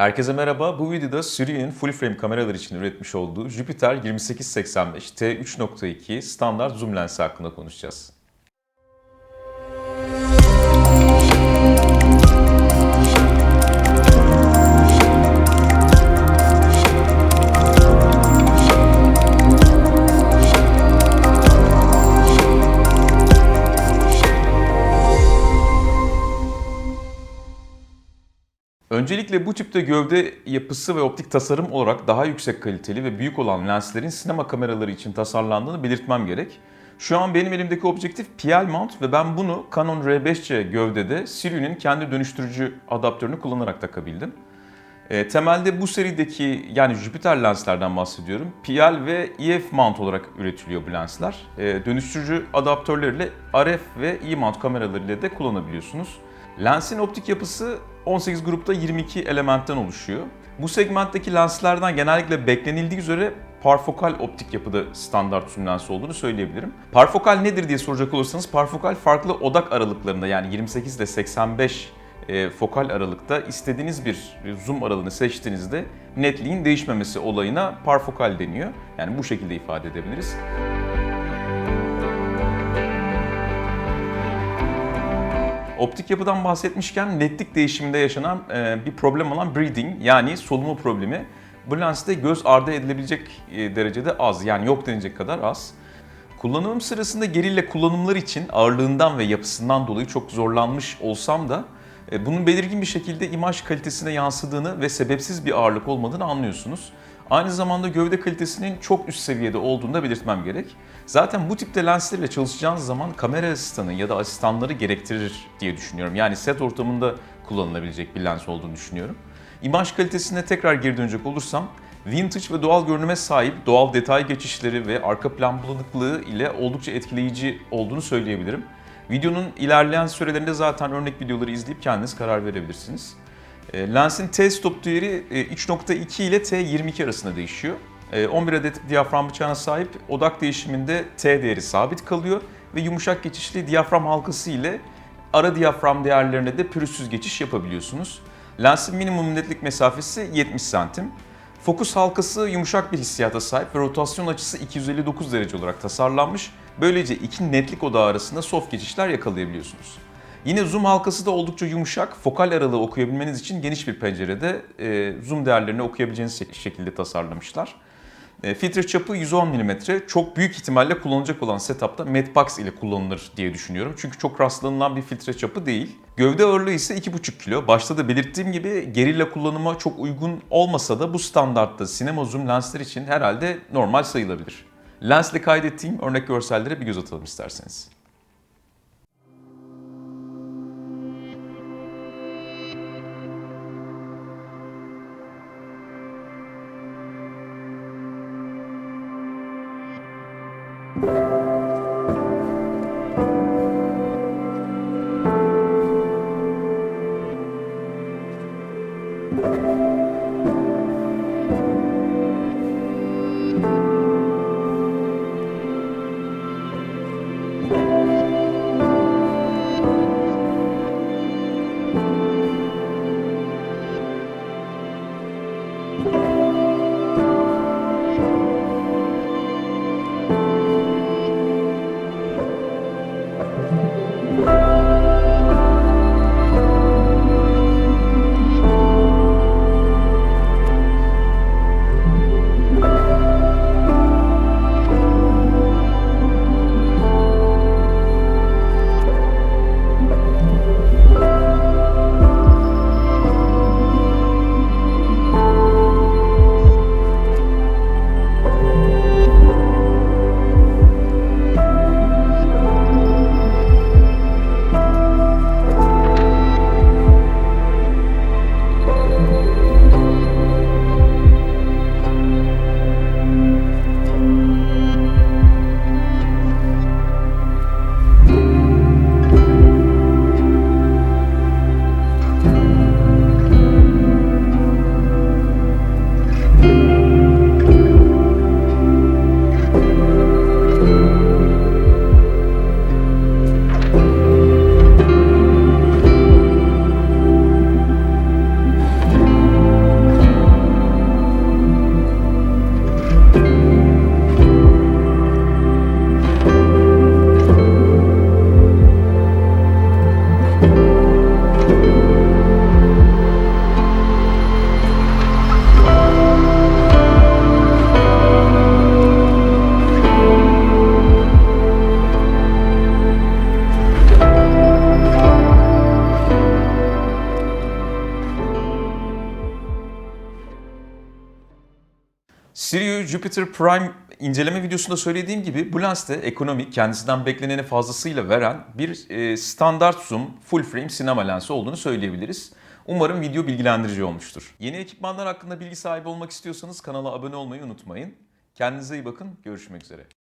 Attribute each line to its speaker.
Speaker 1: Herkese merhaba. Bu videoda Siri'nin full frame kameralar için üretmiş olduğu Jupiter 2885 T3.2 standart zoom lensi hakkında konuşacağız. Öncelikle bu tipte gövde yapısı ve optik tasarım olarak daha yüksek kaliteli ve büyük olan lenslerin sinema kameraları için tasarlandığını belirtmem gerek. Şu an benim elimdeki objektif PL mount ve ben bunu Canon R5C gövdede Siri'nin kendi dönüştürücü adaptörünü kullanarak takabildim. E, temelde bu serideki yani Jupiter lenslerden bahsediyorum. PL ve EF mount olarak üretiliyor bu lensler. E, dönüştürücü adaptörleriyle RF ve E mount kameralarıyla de kullanabiliyorsunuz. Lensin optik yapısı 18 grupta 22 elementten oluşuyor. Bu segmentteki lenslerden genellikle beklenildiği üzere parfokal optik yapıda standart zoom lensi olduğunu söyleyebilirim. Parfokal nedir diye soracak olursanız parfokal farklı odak aralıklarında yani 28 ile 85 e, fokal aralıkta istediğiniz bir zoom aralığını seçtiğinizde netliğin değişmemesi olayına parfokal deniyor. Yani bu şekilde ifade edebiliriz. Optik yapıdan bahsetmişken netlik değişiminde yaşanan e, bir problem olan breathing yani solunma problemi bu lenste göz ardı edilebilecek e, derecede az yani yok denilecek kadar az. Kullanımım sırasında gerilla kullanımlar için ağırlığından ve yapısından dolayı çok zorlanmış olsam da bunun belirgin bir şekilde imaj kalitesine yansıdığını ve sebepsiz bir ağırlık olmadığını anlıyorsunuz. Aynı zamanda gövde kalitesinin çok üst seviyede olduğunu da belirtmem gerek. Zaten bu tipte lenslerle çalışacağınız zaman kamera asistanı ya da asistanları gerektirir diye düşünüyorum. Yani set ortamında kullanılabilecek bir lens olduğunu düşünüyorum. İmaj kalitesine tekrar geri dönecek olursam, vintage ve doğal görünüme sahip doğal detay geçişleri ve arka plan bulanıklığı ile oldukça etkileyici olduğunu söyleyebilirim. Videonun ilerleyen sürelerinde zaten örnek videoları izleyip kendiniz karar verebilirsiniz. E, lensin T-stop değeri e, 3.2 ile T22 arasında değişiyor. E, 11 adet diyafram bıçağına sahip odak değişiminde T değeri sabit kalıyor ve yumuşak geçişli diyafram halkası ile ara diyafram değerlerine de pürüzsüz geçiş yapabiliyorsunuz. Lensin minimum netlik mesafesi 70 santim. Fokus halkası yumuşak bir hissiyata sahip ve rotasyon açısı 259 derece olarak tasarlanmış. Böylece iki netlik odağı arasında soft geçişler yakalayabiliyorsunuz. Yine zoom halkası da oldukça yumuşak, fokal aralığı okuyabilmeniz için geniş bir pencerede e, zoom değerlerini okuyabileceğiniz şekilde tasarlamışlar. E, filtre çapı 110 mm. Çok büyük ihtimalle kullanılacak olan setupta Madbox ile kullanılır diye düşünüyorum. Çünkü çok rastlanılan bir filtre çapı değil. Gövde ağırlığı ise 2,5 kilo. Başta da belirttiğim gibi gerilla kullanıma çok uygun olmasa da bu standartta sinema zoom lensler için herhalde normal sayılabilir. Lensle kaydettiğim örnek görsellere bir göz atalım isterseniz. Thank you. Jupiter Prime inceleme videosunda söylediğim gibi bu lens de ekonomik, kendisinden bekleneni fazlasıyla veren bir e, standart zoom full frame sinema lensi olduğunu söyleyebiliriz. Umarım video bilgilendirici olmuştur. Yeni ekipmanlar hakkında bilgi sahibi olmak istiyorsanız kanala abone olmayı unutmayın. Kendinize iyi bakın, görüşmek üzere.